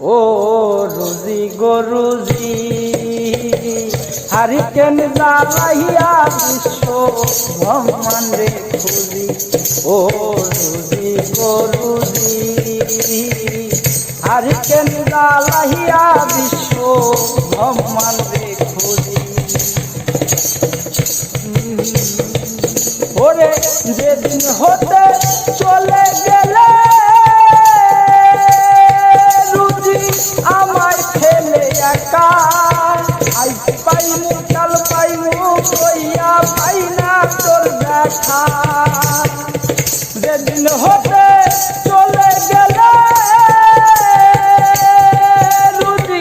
ও রুজি গো রুজি, হারিকেন জ্বালাইয়া বিশ্ব ব্রহ্মাণ্ডে খুঁজি। ও রুজি গো রুজি, হারিকেন জ্বালাইয়া বিশ্ব ব্রহ্মাণ্ডে খুঁজি। ওরে যেদিন হতে চলে গেলে যেদিন হতে চলে গেলে রুজি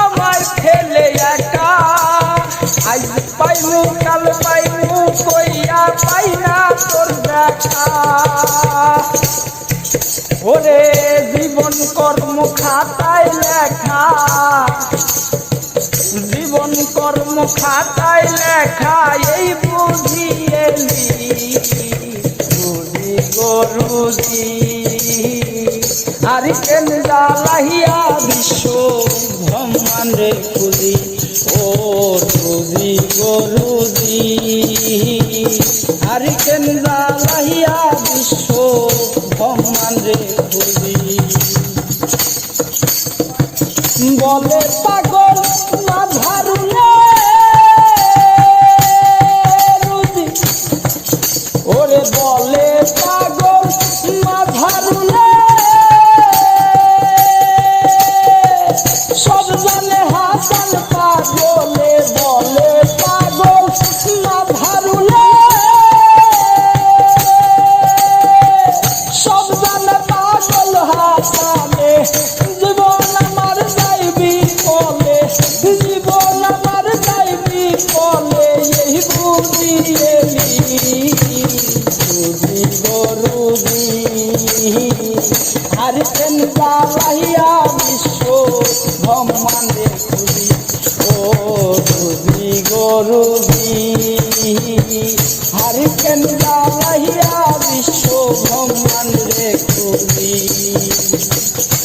আমায় ফেলে একা আজ পাইমু কাল পাইমু কইয়া পাই না তোর দেখা ওরে জীবন কর্ম খাতায় লেখা, জীবন কর্ম খাতায় লেখা, এই বুঝিয়েলি রুজি। গরুজি আর কেন জ্বালাহিয়া বিশ্ব ব্রহ্মাণ্ডে খুঁজি। ও রুজি গরুজি আর কেন জ্বালাহিয়া বিশ্ব ব্রহ্মাণ্ডে খুঁজি। বলে পাগল, না ধারুলে কেন জ্বালাইয়া বিশ্ব ব্রহ্মাণ্ডে খুঁজি ও বুঝি গরুজি আর কেন বিশ্ব ব্রহ্মাণ্ডে খুঁজি বলে পাগল না ধারু